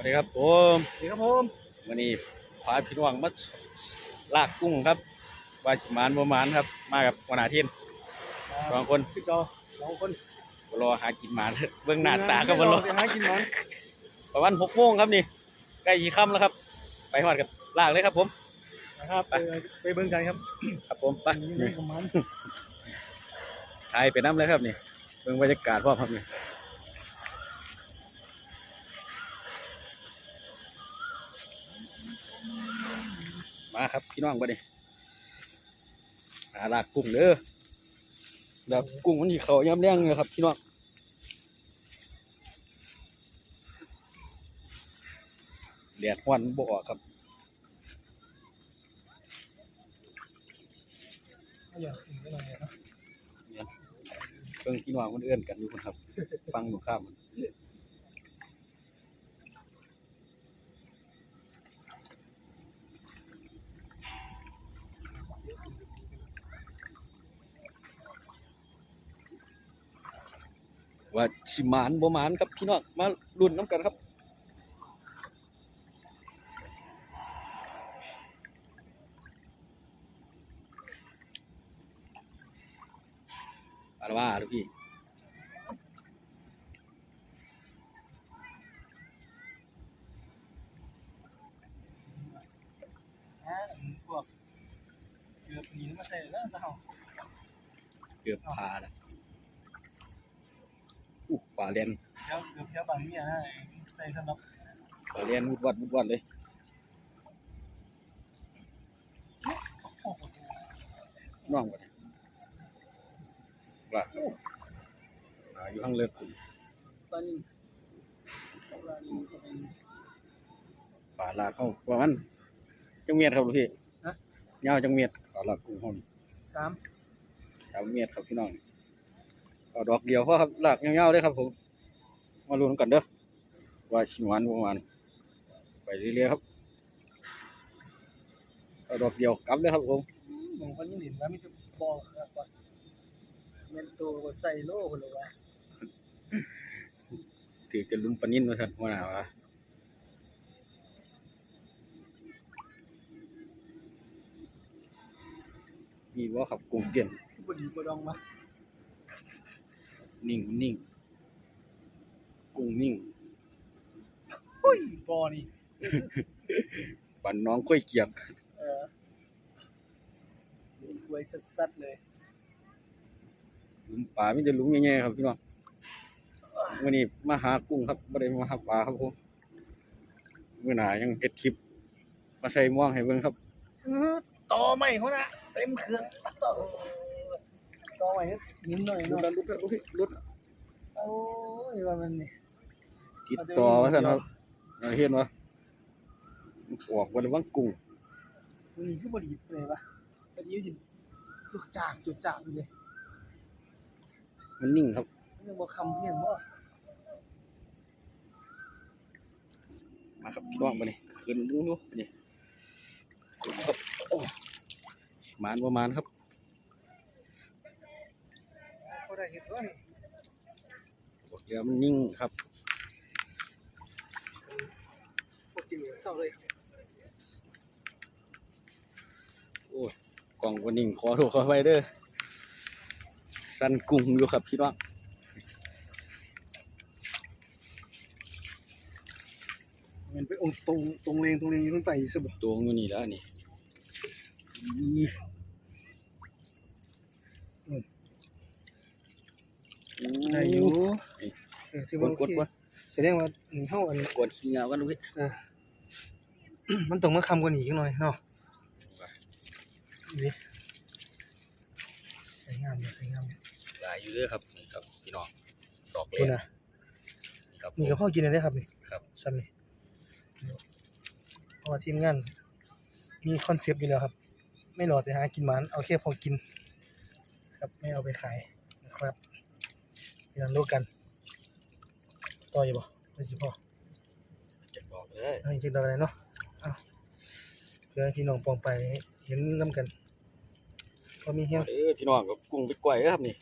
วัสดีครับผมสวัสดีครับผมวันนี้พาพี่น้องมาลากกุ้งครับว่าชิมานบ่หมานครับ มากับหัวหน้าทีมสองคนพี่จอสองคนรอหากินหมานเบื้องหน้าตาก็บ่รอไปหากินมันประมาณหกโมงครับนี่ใกล้ยี่ค่ำแล้วครับ ไปหอดกับลากเลยครับผมนะครับไปไปเบิ่งกันครับ ครับผมไปนี่ไม่กับมันถ่ายไปน้ำเลยครับนี่เบื้องบรรยากาศพร้อมครับนี่ มาครับพี่น้องบ่นี่หาลากกุ้งเด้อแบบกุ้งมันที่เขาย่ำเลี้ยงเลยครับพี่น้องแดดฮ้อนบ่อครับอยากกินกันหน่อยนะเพิ่งพี่น้องมันเอื้อนกันอยู่คนครับ ฟังหนูข้ามมัน ว่าสิหมานบ่หมานครับพี่น้องมาลุ้นน้ำกันครับอะไรว่าลูกพี่ฮะพวกเกือบหนีมาใส่แล้วเจ้าเกื อบพาแล้วอู้ป่าเรียนเดี๋ยวเกือบเที่ยวบางเนี่ยฮะใส่สำหรับป่าเรียนวุดวัดวุดวัดเลยน้องก่อนว่าอ่าอยู่ข้างเลิกคุณตอนนี้ตอนนี้ก็เป็นป่าลาเข้าประมาณจังเมียดครับลูกพี่ฮะยาวจังเมียดป่าลากุ้งหอมสามสามเมียดครับพี่น้อง เอาดอกเดียวพอครับลากยาวๆเลยครับ ผม มาลุ้นกันเด้อว่าชิหวานบ่หวานไปเรื่อยๆครับเอาดอกเดียวกลับเลยครับผมบางคนยังเห็นว่ามีจะบอกครับว่าเมนตัวก็ใส่โล่คนเลยว่าถือจะลุ้นปลานิ่นมาสั่นว่าหนาวะนี่ว่าขับกุ้งเตียนที่บดีบดองมา นิ่งนิ่งกุ้งนิ่งเฮ้ยบอนี่ปันน้องก้อยเกียกเออสวยสัดๆเลยลุมป่าไมแต่จะลุมแง่ๆครับพี่น้องวันนี้มาหากุ้งครับไม่ได้มาหาปลาครับผมเมื่อหนายังเฮ็ดคลิป มาใส่ม่วงให้เบิ่งครับอื้อต่อใหม่เขานะเต็มเครื่อง ต่อต่อใหม่ให้ยิ้มหน่อยลุดเนาะแล้วลุดแล้วลุดแล้วลุดโอ้ยว่ามันนี่ติดต่อว่าซั่นครับเอาเห็นว่าออกวันวังกุ้งมันนี่คือบดีเลยวะบดีสิจุกจากจุกจากอยู่เลยมันนิ่งครับมันยังบ่คำเพียงบ่มาครับพี่น้องมานี่ขึ้นดูดูนี่ครับโอ้หมานประมาณครับ ได้เห็นว่านี่บอกแล้วมันนิ่งครับพวกกินเหลือเศร้าเลย โอ้ยกล่องวันนิ่งขอโทษขอไปเด้อสั้นกุ้งอยู่ครับพี่น้องมันไปองค์ตรงตรงเลงตรงเลงอยู่ข้างใต้สบตัวอยู่นี่แล้วนี่ อื้อโได้อยู่เออที่กว่าดกดวะแสดงว่านี่เฮาอันกดขี้เหงากันดูพี่มันต้องมาคำกว่านี้จังหน่อยเนาะนี่สวยงามเลยสวยงามเลยหลายอยู่เด้อครับนี่ครับพี่น้องดอกเล็คุกณนะนี่ครับนี่กับพ่อกินอะไรได้ครับนี่ครับซ้ำนี่เพราะว่าทีมงานมีคอนเซปต์อยู่แล้วครับ ไม่รอแต่หากินหมันเอาแค่พอกิน ครับไม่เอาไปขายนะครับ นี่นั่นรู้กัน ต่ออยู่บ่ไม่สิพ่อจะบอกเลยเอาจริงๆเราอะไรเนาะเอาเพื่อให้พี่น้องปองไปเห็นน้ำกันพอมีเฮียงเออพี่น้องกับกุ้งไปกล้วยเด้อครับนี่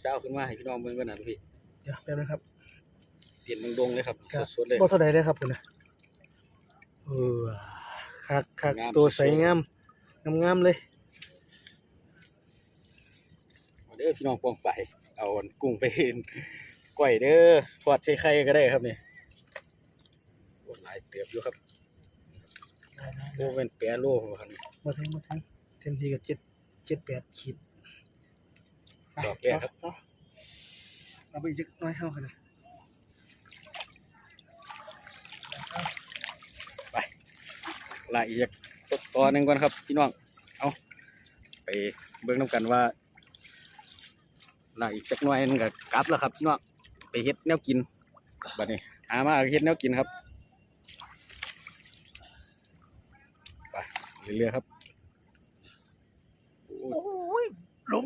เช้าขึ้นมาให้พี่น้องเบิ่งกันนะลูกพี่เดี๋ยวแป๊บนึงครับเตียนดงๆเลยครับครับสดๆเลยบ่เท่าใดเลยครับคุณนะเออคักคักงามตัวใสสวยๆงามงามๆเลย เอาเด้อพี่น้องปองไป เอาอันกุ้งไปเห็นก้อยเด้อทอดใส่ไข่ก็ได้ครับนี่โอ้หลายเติบอยู่ครับได้ได้โอ้เป็นแปรโลครับนี่บ่ถึงบ่ถึงเต็มที่ก็7 7 8ขีดไปดอกแรกครับต่อเอาไปอีกจักหน้อยเฮาคั่นนะลาอีกตอนหนึงก่อนครับพี่น้องเอาไปเบิ่งน้ำกันว่า ลาอีกจักหน่อยนึงก็กลับแล้วครับพี่น้องไปเฮ็ดแนวกินบัดนี้หามาเฮ็ดแนวกินครับไปเรื่อยๆครับโอ้ยโอ้ยลง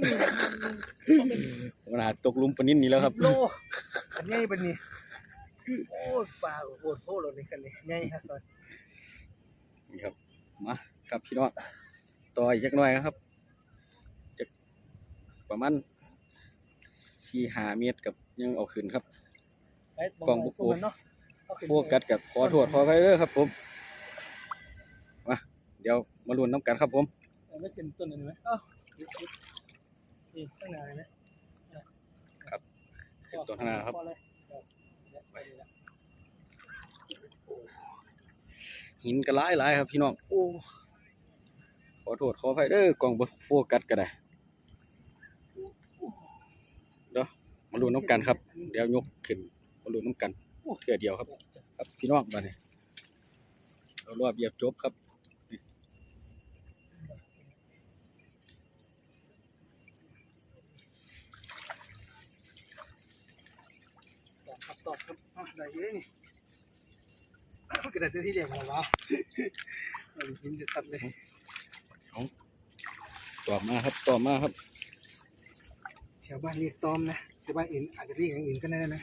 มันหาตกหลุมปานนินนี่แล้วครับโลอันใหญ่ปานนี้โอ้ยปลาโหดโพดเลยกันนี่ใหญ่ครับตอนนี่ครับมาครับพี่น้องต่ออีกจักหน่อยครับจะประมาณ ที่หาเมตรกับยังเอาขึ้นครับไปกล่องบุกโกเนาะเอาขึ้นโฟกัสกับขอโทษขอไปเด้อครับ ผม มา เดี๋ยวมาลุ้นน้ำกันครับผมเอาไม่เป็นต้นอันนี้ไหมเอ้านี่ข้างหน้าเห็นไหมขึ้นตัวข้างหน้าครับพอเลยเดี๋ยวเดี๋ยวไปดีละหินก็หลายหลายครับพี่น้องโอ้ขอโทษขอไปเด้อกล่องบ่โฟกัสก็ได้เดี๋ยว มาลุ้นน้ำกันครับ เดี๋ยวยกขึ้นมาลุ้นน้ำกันเทื่อเดียวครับ ครับพี่น้องบัดนี้เรารอบเหยียบจบครับตอบครับตอบครับอะได้เยอะนี่กระดาษที่เรียกมาแล้วเอาหินจะสัตว์เลยตอบมาครับตอบมาครับแถวบ้านเรียกตอมนะ แต่บ้านอื่นอาจจะเรียกอย่างอื่นก็ได้นะ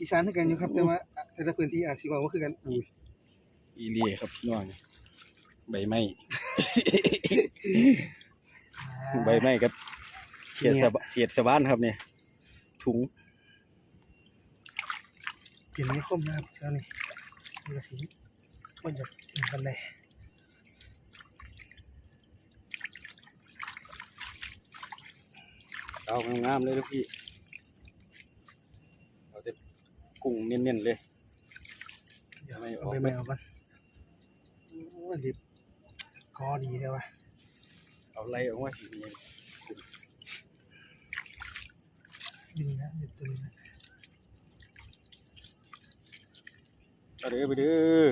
อีสานเท่ากันอยู่ครับ แต่ว่าแต่ละพื้นที่อาจสิว่าว่าคือกันอูอีเลียครับพี่น้องใบไม้ใบไม้กับเสียดสะบเสียดสะบ้านครับเนี่ยถุงเปลี่ยนไม่คมนะครับเจ้านี่มันก็สีมันจะเหมือนกันเลย เสางามๆเลยลูกพี่เอาแต่กุ้งเน้นๆเลยเดี๋ยวไม่ออกเอาไปไม่เอากันโอ้ยดิบกอดีใช่ปะเอาไล่ออกมาทีนี้ดิบนะดิบตัวนี้นะเอาเด้อไปเด้อ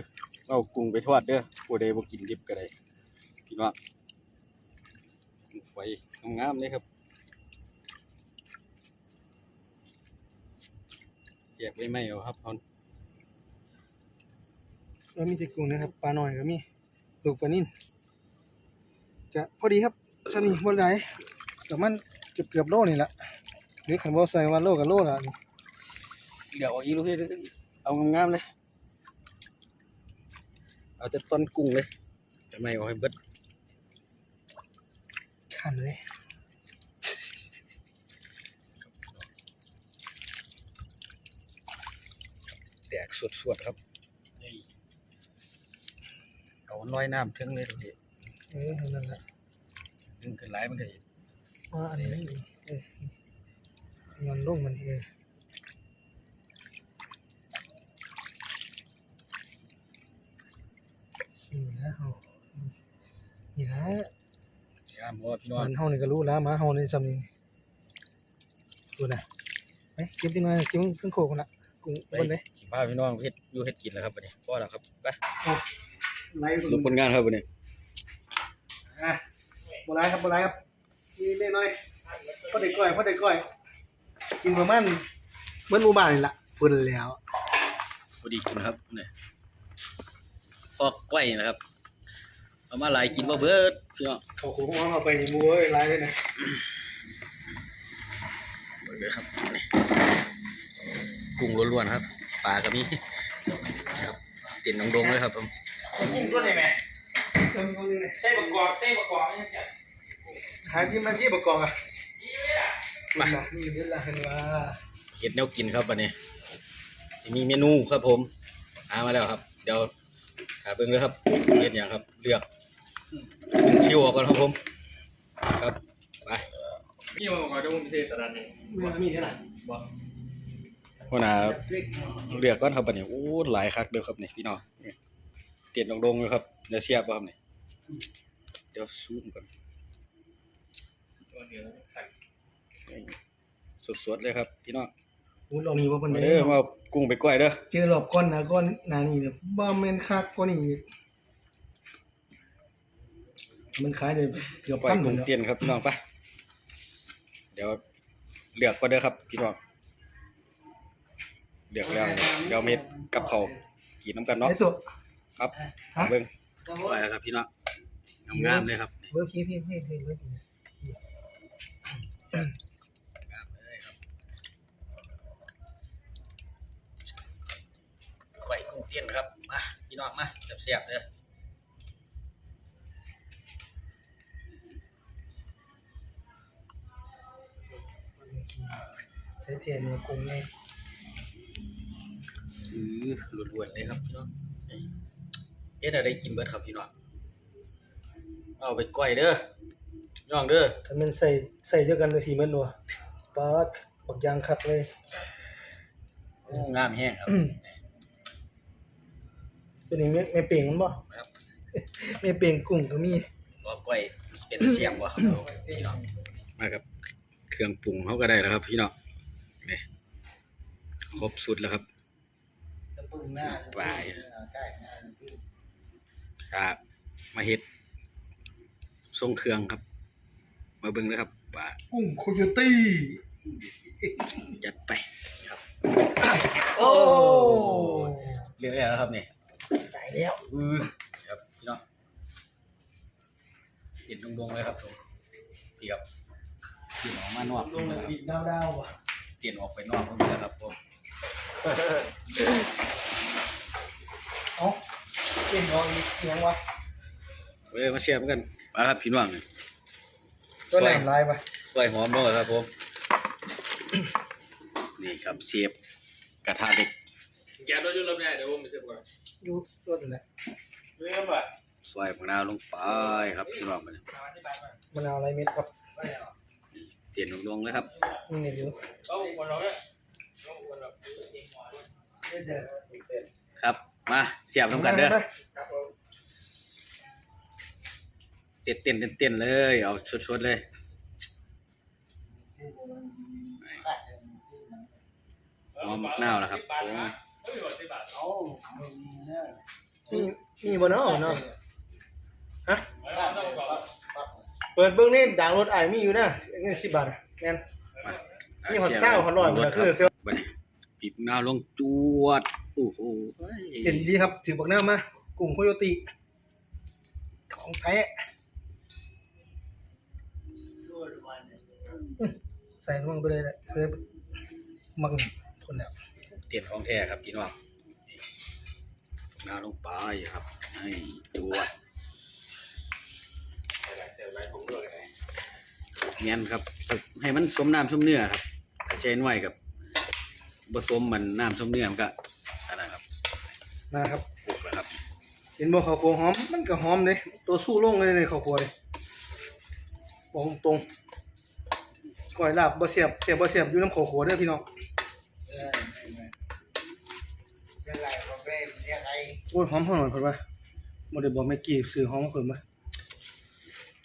เอากุ้งไปทอดเด้อผู้ใดบ่กินดิบก็ได้พี่น้องไฟงามๆเลยครับ กใบไม้เอาครับพอนแล้วมีแต่กุ้งนะครับปลาหน่อยก็มีลูกปลานิ่นจะพอดีครับสนี่บนไหนแต่มันเกือบเกือบๆโลนี่แหละหรือขันบ่ใส่ว่าโลกับโลละนี่เดี๋ยวเอาอีลูกพี่เอางามๆเลยเอาแต่ต้นกุ้งเลยใบไม้เอาให้เบิดขันเลย แตก สวดๆครับนี่เอามันลอยน้ำถึงเลยทุกทีเออนั่นแหละดึงขึ้นไหลายมันก็สิว่าอันนี้เออมันลงมันเออสี่นะเฮานี่นะงามบ่พี่น้องมันเฮานี่ก็รู้แล้วหมาเฮานี่ซำนี้ดูนะไปเก็บพี่น้อยเก็บเครื่องโคกกันละ กุ้งไปบนเลยสิพาพี่น้องเฮ็ดอยู่เฮ็ดกินแล้วครับบัดนี้พอแล้วครับไปไล่สรุปผลงานครับบัดนี้อะบ่ไล่ครับบ่ไล่ครับนี่เล็กน้อยพอได้ก้อยพอได้ก้อย กินประมาณเหมือนหมู่บ้านนี่ล่ะเพิ่นแล้วพอดีกินครับนี่พอกไว้นะครับเอามาหลายกินบ่เบิดพี่น้องเขาคงเอาเข้าไปในหมู่เอ้ยไล่เลยนะเบิดเลยครับนี่ กุ้งล้วนๆครับปลาก็มีครับเต็นดงๆเลยครับผมกุ้งตัวไหนแม่เติมตรงนี้เลยใส่ประกอบใส่ประกอบไม่ใช่หาที่มันที่ประกอบอะนี่เลยอะนี่ล่ะนี่เดี๋ยวล่ะเห็นว่าเฮ็ดแนวกินครับบัดนี้มีเมนูครับผมหามาแล้วครับ เดี๋ยวหาเบิ่งเลยครับเฮ็ดหยังครับ เลือกคิวออกก่อนครับผม ครับไปนี่มันขอดูมันเทตะนันนี่มีมีเท่าไหร่บอก หัวหน้าเลือกก่อนครับบัดนี้โอ้หลายคักเด้อครับนี่พี่น้องนี่เตียนดงๆเลยครับเดี๋ยวเสียบบ่ครับนี่เดี๋ยวซูมก่อนตัวเดียวตักนี่สดๆเลยครับพี่น้องอู้เรามีว่าคนมาใดเด้อมาเอากุ้งไปก้อยเด้อเจอรอบก้อนนะก้อนหนานี่เนี่ยบ่แม่นคักกว่านี้อีกมันขายได้เกือบก้อยพันหมกุ้ดงแล้วเตียนครับพี่น้องไปเดี๋ยวเลือกก่อนเด้อครับพี่น้อง เลือกแล้วเดี๋ยวเม็ดกับเขาวกินน้ำกันเนาะ ไอ้ตัวครับ ฮะเบิ่งไปแล้วครับพี่น้องงามๆเลยครับเบิ่งพี่พี่พี่พี่เบิ่งพี่ก้อยกุ้งเตียนครับมาพี่น้องมาเสียบๆเด้อใช้เทียนมากุ้งไง อือล้วนๆเลยครับพี่น้องนี่เฮ็ดอะไรกินเบิดครับพี่น้องเอาไปก้อยเด้อพี่น้องเด้อถ้ามันใส่ใส่ด้วยกันก็สิมันนัวปาดบักยางคักเลยโอ้งามแห้งครับตัวนี้แม่แม่เป่งมันบ่ครับแม่เป่งกุ้งก็มีรอก้อยเป็นเสียงบ่ครับพี่น้องมาครับ เครื่องปรุงเขาก็ได้แล้วครับ พี่น้องนี่ครบสุดแล้วครับ ปึ้งหน้าหวายใกล้หน้าครับ มาเฮ็ดทรงเครื่องครับ มาเบิ่งเลยครับว่ากุ้งโคโยตี้จัดไปครับ โอ้เรียกแล้วครับนี่ตายแล้วอือครับพี่น้องติดดงๆเลยครับผมพี่ครับติดออกมานอกลงนะมาครับปิดดาวดาวว่ะเตียนออกไปนอกตรงนี้ครับผม เอ้าเป่งออกอีกเสียงวะเว้ยมาเชียร์กันมาครับพี่น้องตัวไหนลายปะซอยหอมด้วยครับผม นี่ครับเสียบกระทะเด็กแกรถยนต์ลำใหญ่เดี๋ยวผมไปเช็คก่อนอยู่ตัวตัวไหนเรื่องแบบซอยมะนาวลงไปครับพี่น้องมันมะนาวอะไรเม็ดครับเตียนลงๆเลยครับนี่ไงอยู่เอา คนเราเนี่ยเอาคนเราครับ มาเสียบน้ำกันเด้อมาเต้นเต้นเต้นๆเลย เอาชดๆเลยหอมมะนาวแล้วครับผมเฮ้ยสิบบาทนี่นี่บนเนาะเนาะฮะเอาเอาเอาเอาเปิดเบื้องนี่ด่างรถไอ้มีอยู่นะเงินสิบบาทอะแม่นมามีหอดเศร้าหอดร้อยหมดแล้วคือเดี๋ย วบัดนี้ปีกมะนาวลงจวดโอ้โหเห็นดีครับ ถือบักหน้ามากุ้งโคโยติ ของแท้ใส่ลงไปเลยแหละเลยมักคนแล้วเตียนของแท้ครับพี่น้องนาลงไปครับ ให้จวดเนียครับ ให้มันสมน้ำสมเนื้อครับใช้น้อยกับ ผสมมันน้ำสมเนื้อมันก็อันนั้นครับนะครับปลุกแล้วครับเห็นบ่ข้าวคั่วหอมมันก็หอมเลยตัวสู้ลงเลยในข้าวคั่วเลยบอกตรงๆก้อยลาบบ่เสียบเสียบบ่เสียบอยู่น้ำข้าวคั่วเด้อพี่น้องโอ้ยหอมหอมเพิ่นว่าบ่ได้บอกแม่กี้ซื้อหอมมาเพิ่นว่า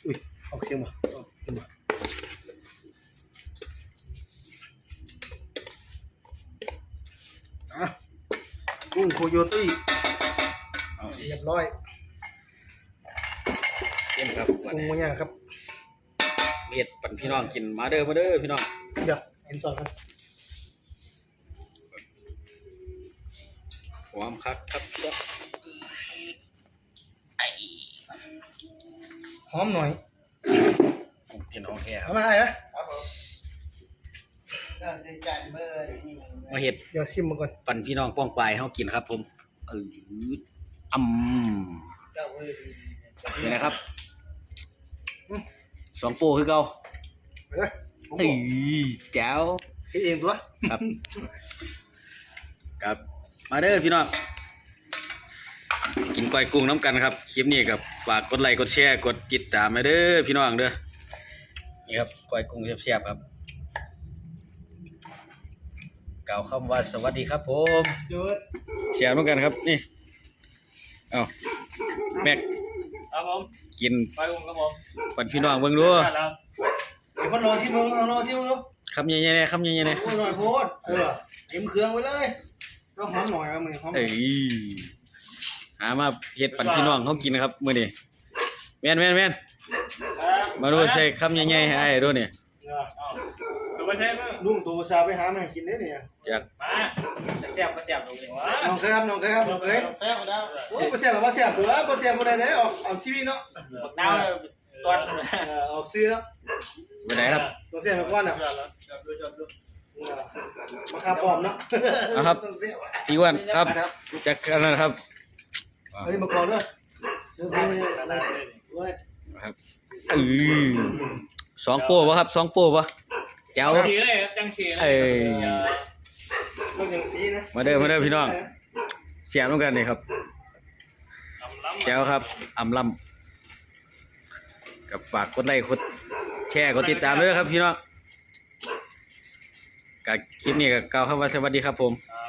อุ้ยเอาเค็มบ่เอาเค็มบ่ กุ้งโคโยตี้เอาเรียบร้อยเต็มครับวันกุ้งนี้มันย่างครับเม็ดปั่นพี่น้องกินมาเด้อมาเด้อพี่น้องเดี๋ยวเห็นซอสกันหอมคักครับหอมหน่อย กินของแท้คเอารับมาให้ไหม มาเห็ดเดี๋ยวชิมมาก่อนปั่นพี่น้องป้องปลายเฮากินครับ ผมเอออืมนี่นะครับอืมสองโปคือเก่าไปเลยผมบเอ้อกยแจ๋วเฮ็ดเองตัวครับครับ มาเด้อพี่น้องกินก้อยกุ้งน้ำกันครับคลิปนี้กับฝากกดไลค์กดแชร์กดติดตามมาเด้อพี่น้องเด้อนี่ครับก้อยกุ้งแซ่บๆครับ กล่าวคำว่าสวัสดีครับผมเดี๋ยวแชร์ร่วมกันครับ นี่เอาแม็กครับผมกินไปผมครับผมปันพี่น้องเบิ่งดูแล้วเดี๋ยวคนรอชิมมึงเอารอชิมมึงดูคำใหญ่ๆเนี่ยคำใหญ่ๆเนี่ยโอ้ยหน่อยโพดเออเต็มเครื่องไว้เลยต้องหอมหน่อยครับมึงหอมหน่เอ้อยยหามาเฮ็ดปันพี่น้องเขากินนะครับมื้อนี้แม่นแม่นแม่นมาดูใส่คำใหญ่ๆให้อ้ายดูนี่เออตัว ไม่ใช่มั้งลุงตู่ชาไปหามาให้กินได้เนี่ยอยากมาจะแซ่บก็แซ่บตรงนี้วะน้องเคยครับ น้องเคยครับ น้องเคยแซ่บแล้วโอ้ยบ่เสียบกับบ่เสียบตัวบ่เสียบบ่ได้เลยออกออกทีวีเนาะดาวตอนเออออกซื้อเนาะไปไหนครับ บ่เสียบไปก่อนน่ะจับดูจับดูเออมาขับปลอมเนาะเอาครับ ต้องเสียบพี่อ้วนครับจากกันนั้นครับอันนี้มาก่อนด้วยซื้อไปโอ้ยครับอือสองโป้บ่ครับสองโป้บ่ แก้วชีเลยจังชีเลยเอ้ย ต้องอย่างสีนะมาเด้อมาเด้อพี่น้องเสียบร่วมกันนี่ครับล้ำแก้วครับอำลำกับฝากกดไลค์กดแชร์กดติดตามด้วยนะครับพี่น้องกับคลิปนี้ก็กล่าวคำว่าสวัสดีครับผม ครับ